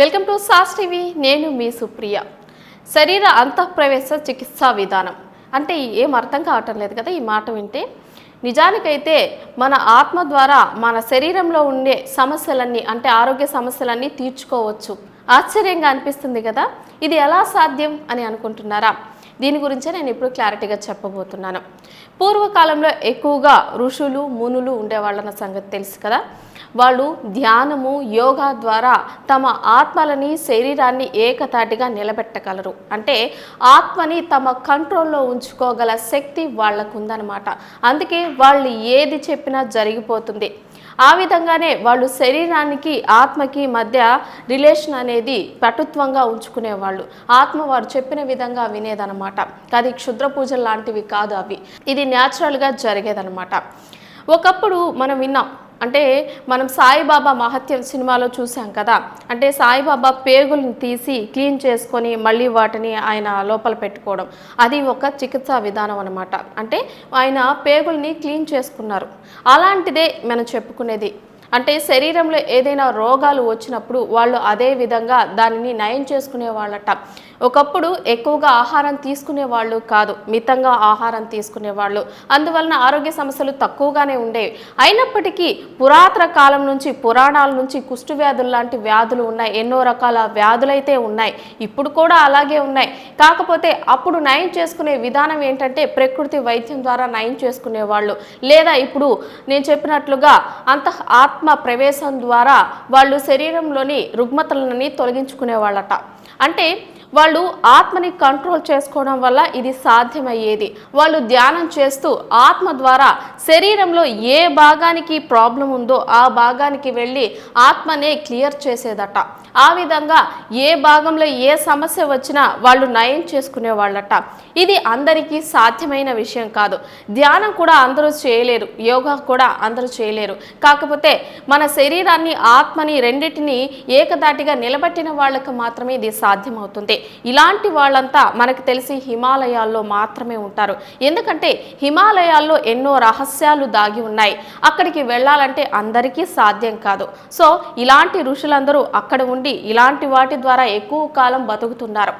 Welcome to sauce TV. నేను మీ సుప్రియ. శరీర అంతఃప్రవేశ చికిత్సా విధానం. అంటే ఏం అర్థం కావటం లేదు కదా ఈ మాట వింటే. నిజానికైతే మన ఆత్మ ద్వారా మన శరీరంలో ఉండే సమస్యలన్నీ అంటే ఆరోగ్య సమస్యలన్నీ తీర్చుకోవచ్చు. ఆశ్చర్యంగా అనిపిస్తుంది కదా. ఇది ఎలా సాధ్యం అని అనుకుంటున్నారా? దీని గురించే నేను ఇప్పుడు క్లారిటీగా చెప్పబోతున్నాను. పూర్వకాలంలో ఎక్కువగా ఋషులు మునులు ఉండేవాళ్ళన్న సంగతి తెలుసు కదా. వాళ్ళు ధ్యానము యోగా ద్వారా తమ ఆత్మలని శరీరాన్ని ఏకతాటిగా నిలబెట్టగలరు. అంటే ఆత్మని తమ కంట్రోల్లో ఉంచుకోగల శక్తి వాళ్ళకు ఉందన్నమాట అందుకే వాళ్ళు ఏది చెప్పినా జరిగిపోతుంది. ఆ విధంగానే వాళ్ళు శరీరానికి ఆత్మకి మధ్య రిలేషన్ అనేది పటుత్వంగా ఉంచుకునేవాళ్ళు. ఆత్మ వారు చెప్పిన విధంగా అనమాట అది క్షుద్ర పూజలు లాంటివి కాదు అవి. ఇది న్యాచురల్గా జరిగేదనమాట ఒకప్పుడు మనం విన్నాం అంటే మనం సాయిబాబా మహత్యం సినిమాలో చూసాం కదా. అంటే సాయిబాబా పేగుల్ని తీసి క్లీన్ చేసుకొని మళ్ళీ వాటిని ఆయన లోపల పెట్టుకోవడం అది ఒక చికిత్సా విధానం అనమాట అంటే ఆయన పేగుల్ని క్లీన్ చేసుకున్నారు. అలాంటిదే మనం చెప్పుకునేది. అంటే శరీరంలో ఏదైనా రోగాలు వచ్చినప్పుడు వాళ్ళు అదే విధంగా దానిని నయం చేసుకునే వాళ్ళట ఒకప్పుడు ఎక్కువగా ఆహారం తీసుకునే వాళ్ళు కాదు మితంగా ఆహారం తీసుకునే వాళ్ళు అందువలన ఆరోగ్య సమస్యలు తక్కువగానే ఉండేవి. అయినప్పటికీ పురాతన కాలం నుంచి పురాణాల నుంచి కుష్టు వ్యాధులు లాంటి వ్యాధులు ఉన్నాయి. ఎన్నో రకాల వ్యాధులైతే ఉన్నాయి. ఇప్పుడు కూడా అలాగే ఉన్నాయి. కాకపోతే అప్పుడు నయం చేసుకునే విధానం ఏంటంటే ప్రకృతి వైద్యం ద్వారా నయం చేసుకునే వాళ్ళు లేదా ఇప్పుడు నేను చెప్పినట్లుగా అంత ఆత్మ ప్రవేశం ద్వారా వాళ్ళు శరీరంలోని రుగ్మతలని తొలగించుకునే వాళ్ళట అంటే వాళ్ళు ఆత్మని కంట్రోల్ చేసుకోవడం వల్ల ఇది సాధ్యమయ్యేది. వాళ్ళు ధ్యానం చేస్తూ ఆత్మ ద్వారా శరీరంలో ఏ భాగానికి ప్రాబ్లం ఉందో ఆ భాగానికి వెళ్ళి ఆత్మనే క్లియర్ చేసేదట. ఆ విధంగా ఏ భాగంలో ఏ సమస్య వచ్చినా వాళ్ళు నయం చేసుకునే వాళ్ళట. ఇది అందరికీ సాధ్యమైన విషయం కాదు. ధ్యానం కూడా అందరూ చేయలేరు. యోగా కూడా అందరూ చేయలేరు. కాకపోతే మన శరీరాన్ని ఆత్మని రెండింటిని ఏకదాటిగా నిలబెట్టిన వాళ్ళకి మాత్రమే ఇది సాధ్యమవుతుంది. ఇలాంటి వాళ్ళంతా మనకు తెలిసి హిమాలయాల్లో మాత్రమే ఉంటారు. ఎందుకంటే హిమాలయాల్లో ఎన్నో రహస్యాలు దాగి ఉన్నాయి. అక్కడికి వెళ్ళాలంటే అందరికీ సాధ్యం కాదు. సో ఇలాంటి ఋషులందరూ అక్కడ ఉండి ఇలాంటి వాటి ద్వారా ఎక్కువ కాలం బతుకుతున్నారు.